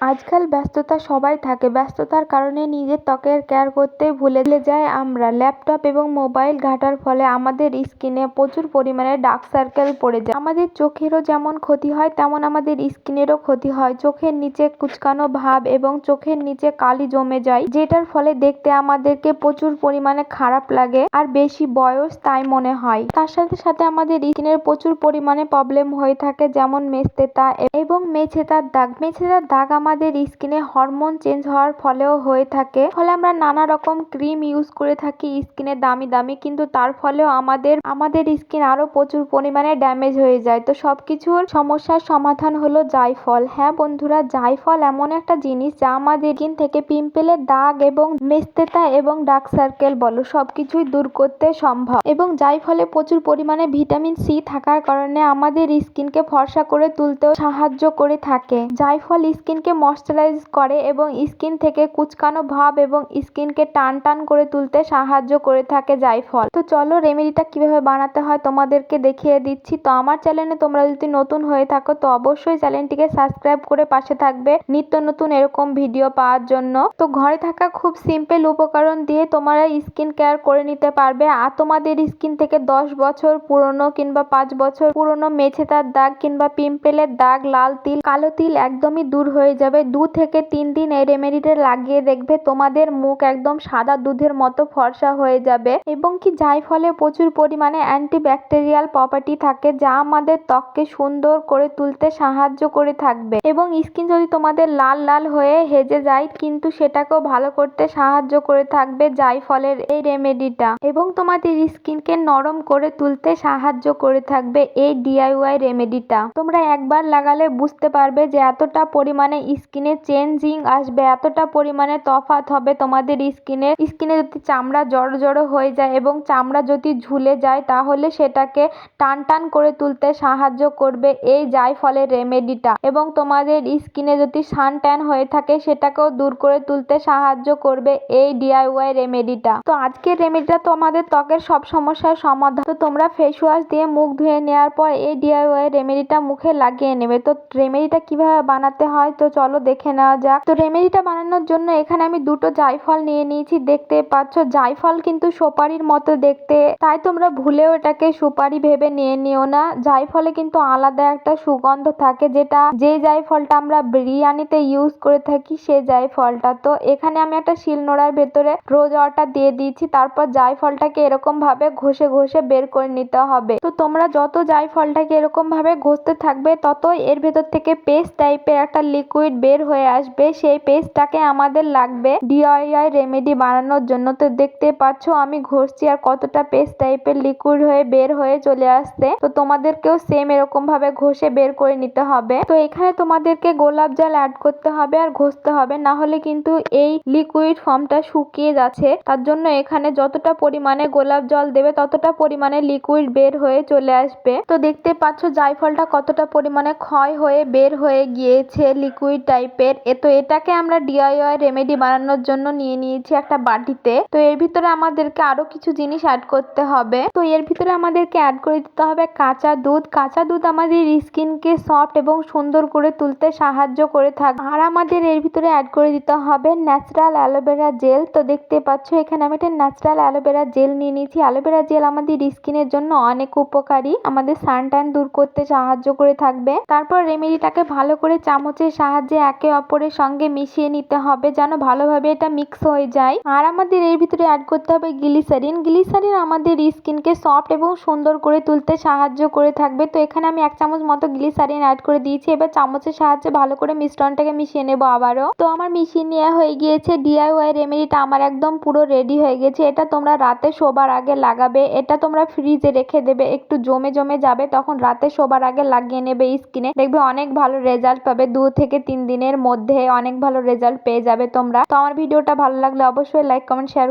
আজকাল ব্যস্ততা সবাই থাকে। ব্যস্ততার কারণে নিজের ত্বকের কেয়ার করতেই ভুলে যায় আমরা। ল্যাপটপ এবং মোবাইল ঘাঁটার ফলে আমাদের স্কিনে প্রচুর পরিমাণে ডার্ক সার্কেল পড়ে যায়। আমাদের চোখেরও যেমন ক্ষতি হয়, তেমন আমাদের স্কিনেরও ক্ষতি হয়। চোখের নিচে কুচকানো ভাব এবং চোখের নিচে কালি জমে যায়, যেটার ফলে দেখতে আমাদেরকে প্রচুর পরিমাণে খারাপ লাগে আর বেশি বয়স তাই মনে হয়। তার সাথে সাথে আমাদের স্কিনের প্রচুর পরিমাণে প্রবলেম হয়ে থাকে, যেমন মেস্তেতা এবং মেছেতার দাগ। মেছেতার দাগ আমাদের স্কিনে হরমোন চেঞ্জ হওয়ার ফলেও হয়ে থাকে। ফলে আমরা নানা রকম ক্রিম ইউজ করে থাকি স্কিনে দামি দামি, কিন্তু তার ফলেও আমাদের আমাদের স্কিন আরও প্রচুর পরিমাণে ড্যামেজ হয়ে যায়। তো সবকিছুর সমস্যার সমাধান হলো জায়ফল হ্যাঁ বন্ধুরা জায়ফল এমন একটা জিনিস যা আমাদের স্কিন থেকে পিম্পলের দাগ এবং মেস্তেতা এবং ডার্ক সার্কেল বলো সবকিছুই দূর করতে সম্ভব। এবং জায়ফলে প্রচুর পরিমাণে ভিটামিন সি থাকার কারণে আমাদের স্কিনকে ফর্সা করে তুলতেও সাহায্য করে থাকে। জায়ফল স্কিনকে ময়শ্চারাইজ করে এবং স্কিন থেকে কুচকানো ভাব এবং স্কিনকে টান টান করে তুলতে সাহায্য করে থাকে জায়ফল তো চলো রেমেডিটা কীভাবে বানাতে হয় তোমাদেরকে দেখিয়ে দিচ্ছি। তো আমার চ্যানেলে তোমরা যদি নতুন হয়ে থাকো, তো অবশ্যই চ্যানেলটিকে সাবস্ক্রাইব করে পাশে থাকবে নিত্য নতুন এরকম ভিডিও পাওয়ার জন্য। তো ঘরে থাকা খুব সিম্পল উপকরণ দিয়ে তোমরা স্কিন কেয়ার করে নিতে পারবে। আর তোমাদের স্কিন থেকে দশ বছর পুরনো কিংবা পাঁচ বছর পুরনো মেছেতার দাগ কিংবা পিম্পেলের দাগ, লাল তিল, কালো তিল একদমই দূর হয়ে যাবে। দু থেকে তিন দিন এই রেমেডিটা লাগিয়ে দেখবে, তোমাদের মুখ একদম সাদা দুধের মতো ফর্সা হয়ে যাবে এবং কি যাই ফলে প্রচুর পরিমাণে অ্যান্টিব্যাকটেরিয়াল প্রপার্টি থাকে যা আমাদের ত্বককে সুন্দর করে তুলতে সাহায্য করে থাকবে এবং স্কিন যদি তোমাদের লাল লাল হয়ে হেজে যায়, কিন্তু সেটাকেও ভালো করতে সাহায্য করে থাকবে জায়ফলের এই রেমেডিটা এবং তোমাদের স্কিনকে নরম করে তুলতে সাহায্য করে থাকবে এই ডিআইওয়াই রেমেডিটা তোমরা একবার লাগালে বুঝতে পারবে যে এতটা পরিমাণে স্কিনে চেঞ্জিং আসবে। এতটা পরিমাণে তফাৎ হবে তোমাদের স্কিনে স্কিনে যদি চামড়া জড়ো জড়ো হয়ে যায় এবং চামড়া যদি ঝুলে যায়, তাহলে সেটাকে টান টান করে তুলতে সাহায্য করবে এই জায়ফলের রেমেডিটা। এবং তোমাদের স্কিনে যদি সান ট্যান হয়ে থাকে, সেটাকেও দূর করে তুলতে সাহায্য করবে এই ডিআইওয়াই রেমেডিটা। তো আজকের রেমেডিটা তোমাদের ত্বকের সব সমস্যার সমাধান। তো তোমরা ফেস ওয়াশ দিয়ে মুখ ধুয়ে নেওয়ার পর এই ডিআইওয়াই রেমেডিটা মুখে লাগিয়ে নেবে। তো রেমেডিটা কীভাবে বানাতে হয়, তো চলো দেখে নেওয়া যাক। তো রেমেডিটা বানানোর জন্য এখানে আমি দুটো জায়ফল নিয়ে নিয়েছি, দেখতে পাচ্ছ? জায়ফল কিন্তু সুপারির মতো দেখতে। তাই তোমরা ভুলেও এটাকে সুপারি ভেবে নিয়ে নিও না। জায়ফলে কিন্তু আলাদা একটা সুগন্ধ থাকে যেটা যে জায়ফলটা আমরা বিরিয়ানিতে ইউজ করে থাকি সে জায়ফলটা। তো এখানে আমি একটা শিলনোড়ার ভেতরে রোজ ওয়াটার দিয়ে দিয়েছি, তারপর জায়ফলটাকে এরকম ভাবে ঘষে ঘষে বের করে নিতে হবে। তো তোমরা যত জায়ফলটাকে এরকম ভাবে ঘষতে থাকবে, ততই এর ভেতর থেকে পেস্ট টাইপের একটা লিকুইড বের হয়ে আসবে। সেই পেস্টটাকে আমাদের লাগবে ডিআইওয়াই রেমেডি বানানোর জন্য। তো দেখতে পাচ্ছ, আমি ঘষছি আর কতটা পেস্ট টাইপের লিকুইড হয়ে বের হয়ে চলে আসছে। তো তোমাদেরকেও সেম এরকম ভাবে ঘষে বের করে নিতে হবে। তো এখানে তোমাদেরকে গোলাপ জল অ্যাড করতে হবে আর ঘষতে হবে। না হলে কিন্তু এই লিকুইড ফর্মটা শুকিয়ে যাচ্ছে। তার জন্য এখানে যতটা পরিমাণে গোলাপ জল দেবে, ততটা পরিমাণে লিকুইড বের হয়ে চলে আসবে। তো দেখতে পাচ্ছ, জায়ফলটা কতটা পরিমাণে ক্ষয় হয়ে বের হয়ে গিয়েছে লিকুইড টাইপের এ তো এটাকে আমরা ডিআইওয়াই রেমেডি বানানোর জন্য নিয়ে নিয়েছি একটা বাটিতে। তো এর ভিতরে আমাদেরকে আরও কিছু জিনিস অ্যাড করতে হবে। তো এর ভিতরে আমাদেরকে অ্যাড করে দিতে হবে কাঁচা দুধ। কাঁচা দুধ আমাদের স্কিনকে সফট এবং সুন্দর করে তুলতে সাহায্য করে থাকে। আর আমাদের এর ভিতরে অ্যাড করে দিতে হবে ন্যাচারাল অ্যালোভেরা জেল তো দেখতে পাচ্ছ এখানে আমি একটা ন্যাচারাল অ্যালোভেরা জেল নিয়ে নিয়েছি। অ্যালোভেরা জেল আমাদের স্কিনের জন্য অনেক উপকারী। আমাদের সান ট্যান দূর করতে সাহায্য করে থাকবে। তারপর রেমেডিটাকে ভালো করে চামচের সাহায্যে একে অপরের সঙ্গে মিশিয়ে নিতে হবে যেন ভালোভাবে এটা মিক্স হয়ে যায়। আর আমাদের এর ভিতরে অ্যাড করতে হবে গ্লিসারিন গ্লিসারিন আমাদের স্কিনকে সফট এবং সুন্দর করে তুলতে সাহায্য করে থাকবে। তো এখানে আমি এক চামচ মতো গ্লিসারিন অ্যাড করে দিয়েছি। এবার চামচের সাহায্যে ভালো করে মিশ্রণটাকে মিশিয়ে নেব আবারও। তো আমার মিশিয়ে নেওয়া হয়ে গিয়েছে। ডিআইওয়াই রেমেডিটা আমার একদম পুরো রেডি হয়ে গেছে। এটা তোমরা রাতে শোবার আগে লাগাবে। এটা তোমরা ফ্রিজে রেখে দেবে। একটু জমে জমে যাবে, তখন রাতে শোবার আগে লাগিয়ে নেবে স্কিনে দেখবে অনেক ভালো রেজাল্ট পাবে। দু থেকে তিন দিনের মধ্যে অনেক ভালো রেজাল্ট পেয়ে যাবে তোমরা। তো আমার ভিডিওটা ভালো লাগলে অবশ্যই লাইক কমেন্ট শেয়ার